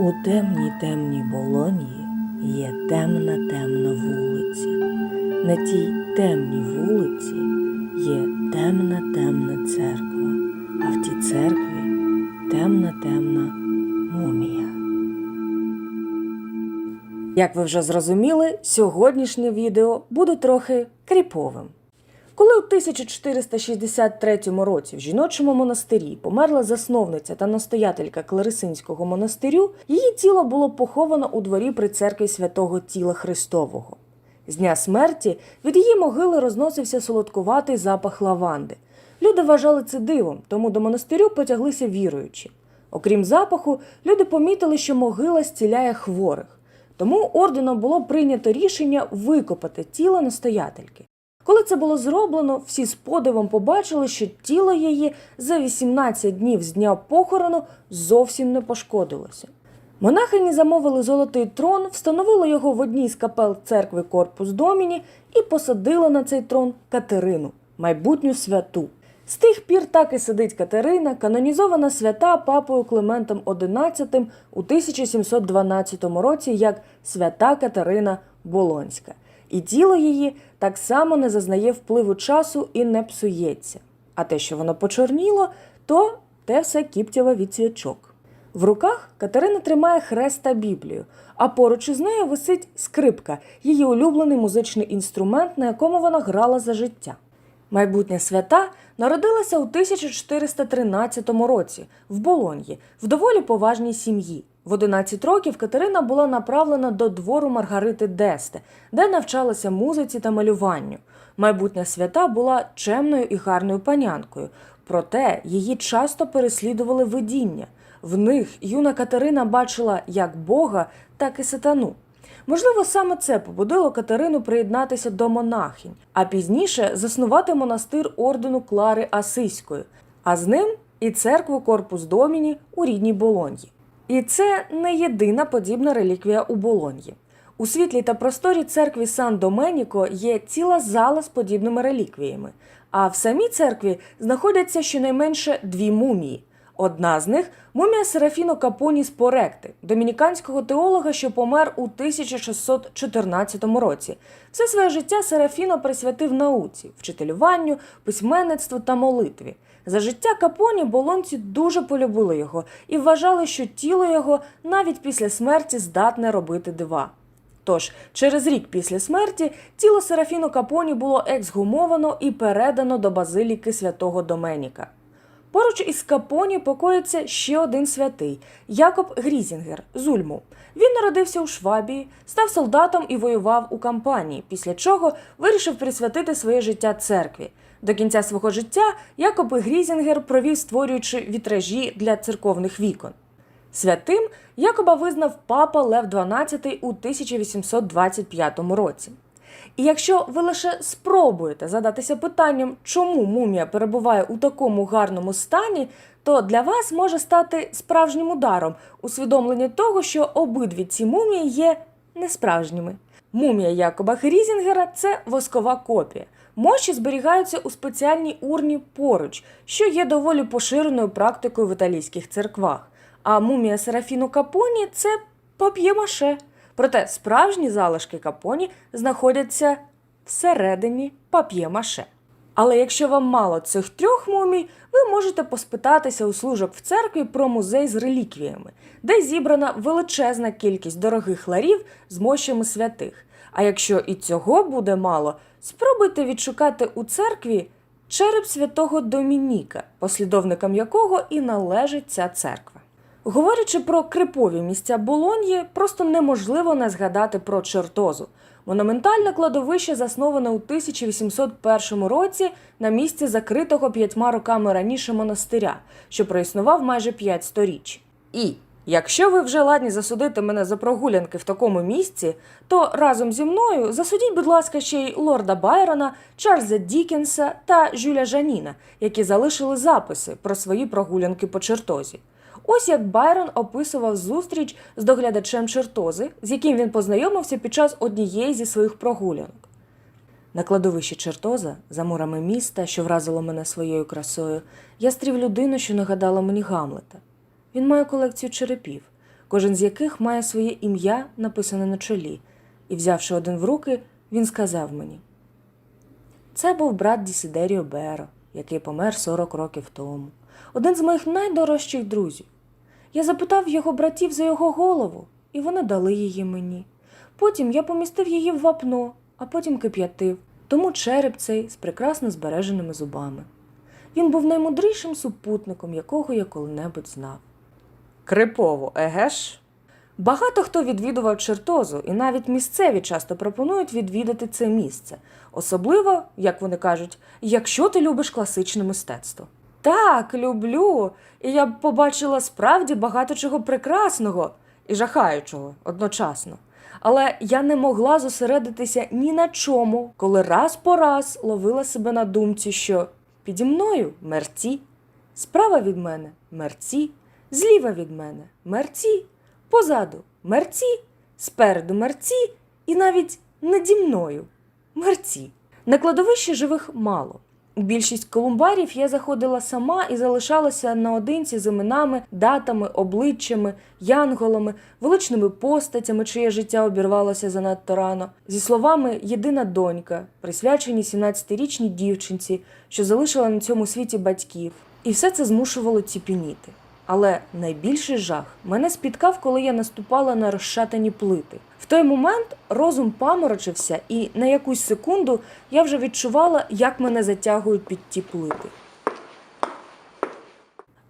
У темній темній болонії є темна темна вулиця. На тій темній вулиці є темна темна церква, а в тій церкві темна темна мумія. Як ви вже зрозуміли, сьогоднішнє відео буде трохи кріповим. Коли у 1463 році в жіночому монастирі померла засновниця та настоятелька Кларисинського монастирю, її тіло було поховано у дворі при церкві святого тіла Христового. З дня смерті від її могили розносився солодкуватий запах лаванди. Люди вважали це дивом, тому до монастирю потяглися віруючі. Окрім запаху, люди помітили, що могила зціляє хворих. Тому орденом було прийнято рішення викопати тіло настоятельки. Коли це було зроблено, всі з подивом побачили, що тіло її за 18 днів з дня похорону зовсім не пошкодилося. Монахині замовили золотий трон, встановили його в одній з капел церкви Корпус Доміні і посадили на цей трон Катерину, майбутню святу. З тих пір так і сидить Катерина, канонізована свята папою Климентом XI у 1712 році як свята Катерина Болонська. І тіло її так само не зазнає впливу часу і не псується. А те, що воно почорніло, то те все кіптєва від свічок. В руках Катерина тримає хрест та Біблію, а поруч із нею висить скрипка, її улюблений музичний інструмент, на якому вона грала за життя. Майбутня свята народилася у 1413 році в Болоньї, в доволі поважній сім'ї. В 11 років Катерина була направлена до двору Маргарити Десте, де навчалася музиці та малюванню. Майбутня свята була чемною і гарною панянкою, проте її часто переслідували видіння. В них юна Катерина бачила як Бога, так і сатану. Можливо, саме це побудило Катерину приєднатися до монахинь, а пізніше заснувати монастир ордену Клари Асиської, а з ним і церкву Корпус Доміні у рідній Болоньї. І це не єдина подібна реліквія у Болоньї. У світлій та просторі церкві Сан Доменіко є ціла зала з подібними реліквіями, а в самій церкві знаходяться щонайменше дві мумії. Одна з них мумія Серафіно Капоні з Поректи, домініканського теолога, що помер у 1614 році. Все своє життя Серафіно присвятив науці, вчителюванню, письменництву та молитві. За життя Капоні болонці дуже полюбили його і вважали, що тіло його навіть після смерті здатне робити дива. Тож, через рік після смерті тіло Серафіно Капоні було ексгумовано і передано до базиліки святого Доменіка. Поруч із Капоні покоїться ще один святий Якоб Грізінгер з Ульму. Він народився у Швабії, став солдатом і воював у кампанії, після чого вирішив присвятити своє життя церкві. До кінця свого життя Якоб Грізінгер провів, створюючи вітражі для церковних вікон. Святим Якоба визнав папа Лев XII у 1825 році. І якщо ви лише спробуєте задатися питанням, чому мумія перебуває у такому гарному стані, то для вас може стати справжнім ударом усвідомлення того, що обидві ці мумії є несправжніми. Мумія Якоба Грізінгера це воскова копія. Мощі зберігаються у спеціальній урні поруч, що є доволі поширеною практикою в італійських церквах. А мумія Серафіну Капоні це пап'є-маше. Проте справжні залишки капоні знаходяться всередині пап'є-маше. Але якщо вам мало цих трьох мумій, ви можете поспитатися у служок в церкві про музей з реліквіями, де зібрана величезна кількість дорогих ларів з мощами святих. А якщо і цього буде мало, спробуйте відшукати у церкві череп святого Домініка, послідовникам якого і належить ця церква. Говорячи про крипові місця Болоньї, просто неможливо не згадати про чертозу. Монументальне кладовище засноване у 1801 році на місці закритого п'ятьма роками раніше монастиря, що проіснував майже п'ять сторіч. І якщо ви вже ладні засудити мене за прогулянки в такому місці, то разом зі мною засудіть, будь ласка, ще й лорда Байрона, Чарльза Дікенса та Жюля Жаніна, які залишили записи про свої прогулянки по чертозі. Ось як Байрон описував зустріч з доглядачем чертози, з яким він познайомився під час однієї зі своїх прогулянок. На кладовищі чертоза, за мурами міста, що вразило мене своєю красою, я стрів людину, що нагадала мені Гамлета. Він має колекцію черепів. кожен з яких має своє ім'я написане на чолі, і, взявши один в руки, він сказав мені: Це був брат Дісидеріо Беро, який помер 40 років тому, один з моїх найдорожчих друзів. Я запитав його братів за його голову, і вони дали її мені. Потім я помістив її в вапно, а потім кип'ятив, тому череп цей з прекрасно збереженими зубами. Він був наймудрішим супутником, якого я коли-небудь знав. Крипово, еге ж? Багато хто відвідував чертозу, і навіть місцеві часто пропонують відвідати це місце, особливо, як вони кажуть, якщо ти любиш класичне мистецтво. Так, люблю, і я б побачила справді багато чого прекрасного і жахаючого одночасно. Але я не могла зосередитися ні на чому, коли раз по раз ловила себе на думці, що піді мною мерці, справа від мене мерці, зліва від мене мерці, позаду мерці, спереду мерці і навіть наді мною мерці. На кладовищі живих мало. Більшість колумбарів я заходила сама і залишалася наодинці з іменами, датами, обличчями, янголами, величними постатями, чиє життя обірвалося занадто рано, зі словами Єдина донька, присвячені 17-річній дівчинці, що залишила на цьому світі батьків. І все це змушувало ціпініти. Але найбільший жах мене спіткав, коли я наступала на розшатані плити. В той момент розум паморочився, і на якусь секунду я вже відчувала, як мене затягують під ті плити.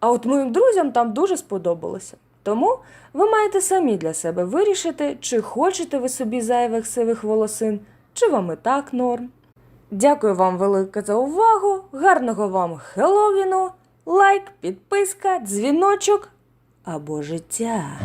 А от моїм друзям там дуже сподобалося. Тому ви маєте самі для себе вирішити, чи хочете ви собі зайвих сивих волосин, чи вам і так норм. Дякую вам велике за увагу, гарного вам Хеллоуіну, лайк, підписка, дзвіночок або життя.